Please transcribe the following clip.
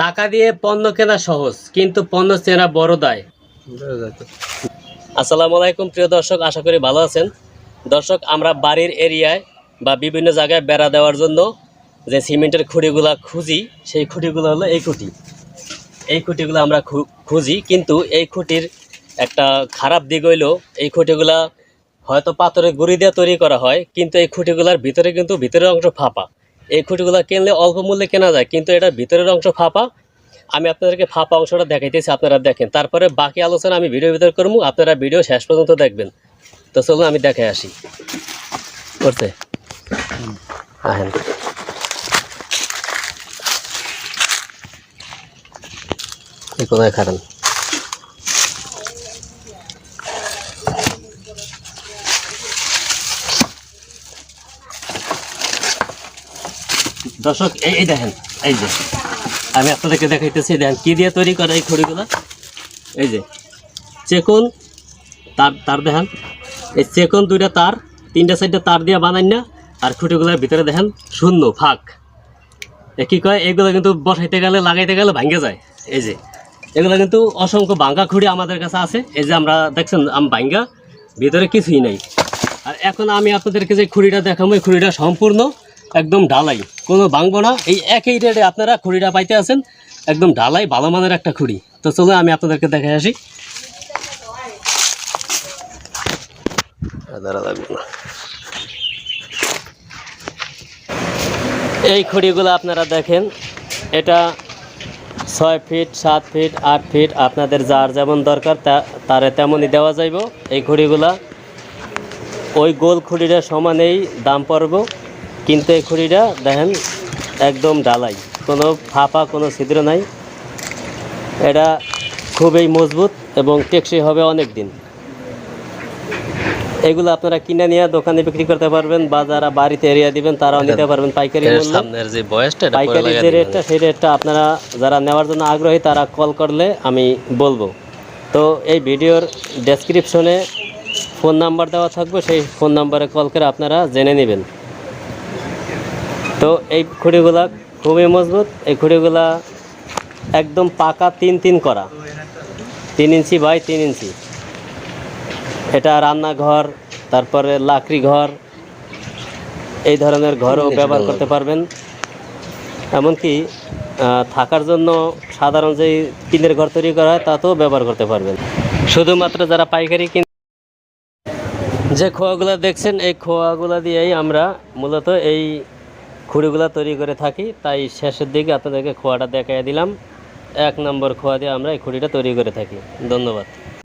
টাকা দিয়ে পণ্য কেনা সহজ, কিন্তু পণ্য চেনা বড় দায়। আসসালামু আলাইকুম, প্রিয় দর্শক, আশা করি ভালো আছেন। দর্শক, আমরা বাড়ির এরিয়ায় বা বিভিন্ন জায়গায় বেড়া দেওয়ার জন্য যে সিমেন্টের খুঁটিগুলা খুঁজি, সেই খুঁটিগুলো হলো এই খুঁটি। এই খুঁটিগুলো আমরা খুঁজি, কিন্তু এই খুঁটির একটা খারাপ দিক হইল, এই খুঁটিগুলা হয়তো পাথরের গুঁড়ি দিয়ে তৈরি করা হয়, কিন্তু এই খুঁটিগুলার ভিতরে কিন্তু ভিতরের অংশ ফাঁপা। এই খুঁটিগুলো কিনলে অল্প মূল্যে কেনা যায়, কিন্তু এটার ভিতরের অংশ ফাঁপা। আমি আপনাদেরকে ফাঁপা অংশটা দেখাইতেছি, আপনারা দেখেন। তারপরে বাকি আলোচনা আমি ভিডিও ভিতর করব, আপনারা ভিডিও শেষ পর্যন্ত দেখবেন। তো চলুন আমি দেখে আসি। করতে। আহেন। কোথায় খারান দর্শক, এই দেখেন, এই যে। আমি আপনাদেরকে দেখাইতেছি দেখেন, কি দিয়ে তৈরি করে এই খড়িগুলো? এই যে, চেকুন, তার তার দেখেন, এই চেকুন দুইটা তার, তিনটা সাইডটা তার দিয়ে বানাই না, আর খুঁটিগুলোর ভিতরে দেখেন, শূন্য, ফাঁক। এ কি কয়? এগুলো কিন্তু বসাইতে গেলে, লাগাইতে গেলে ভাঙ্গে যায়। এই যে, এগুলো কিন্তু অসংখ্য ভাঙ্গা খুঁড়ি আমাদের কাছে আছে। এই যে আমরা দেখছেন, আম ভাঙ্গা, ভিতরে কিছুই নাই। আর এখন আমি আপনাদেরকে যে খুঁড়িটা দেখাবো, এই খুঁড়িটা সম্পূর্ণ একদম ঢালাই কোনো ভাঙবো না। এই একই রেটে আপনারা খুঁড়িটা পাইতে আছেন। একদম ঢালাই ভালো মানের একটা খুঁড়ি। তো চলো আমি আপনাদেরকে দেখে আসি। দাঁড়া লাগবে না এই খুঁড়িগুলো আপনারা দেখেন। এটা ছয় ফিট সাত ফিট আট ফিট আপনাদের যার যেমন দরকার তারে তেমনই দেওয়া যাইব। এই খড়িগুলা ওই গোল খুঁড়িটা সমানেই দাম পড়ব। কিন্তু এই খুঁড়িটা দেখেন একদম ডালাই। কোনো ফাঁপা কোনো ছিদ্র নাই। এটা খুবই মজবুত এবং টেকসই হবে অনেক দিন এগুলো আপনারা কিনে নিয়ে দোকানে বিক্রি করতে পারবেন বা যারা বাড়িতে এরিয়া দিবেন তারাও নিতে পারবেন পাইকারি পাইকারি যে রেটটা সেই রেটটা আপনারা যারা নেওয়ার জন্য আগ্রহী তারা কল করলে আমি বলব। তো এই ভিডিওর ডেসক্রিপশনে ফোন নাম্বার দেওয়া থাকবে সেই ফোন নাম্বারে কল করে আপনারা জেনে নেবেন। তো এই খুঁড়িগুলা খুবই মজবুত এই খুঁড়িগুলা একদম পাকা তিন তিন করা। তিন ইঞ্চি বাই তিন ইঞ্চি। এটা রান্নাঘর তারপরে লাকড়ি ঘর এই ধরনের ঘরও ব্যবহার করতে পারবেন। এমনকি থাকার জন্য সাধারণ যে টিনের ঘর তৈরি করা হয় তাতেও ব্যবহার করতে পারবেন। শুধুমাত্র যারা পাইকারি কিন যে খোয়াগুলো দেখছেন এই খোয়াগুলো দিয়েই আমরা মূলত এই খুঁড়িগুলো তৈরি করে থাকি, তাই শেষের দিকে আপনাদেরকে খোয়াটা দেখাই দিলাম। এক নম্বর খোয়া দিয়ে আমরা এই খুঁড়িটা তৈরি করে থাকি। ধন্যবাদ।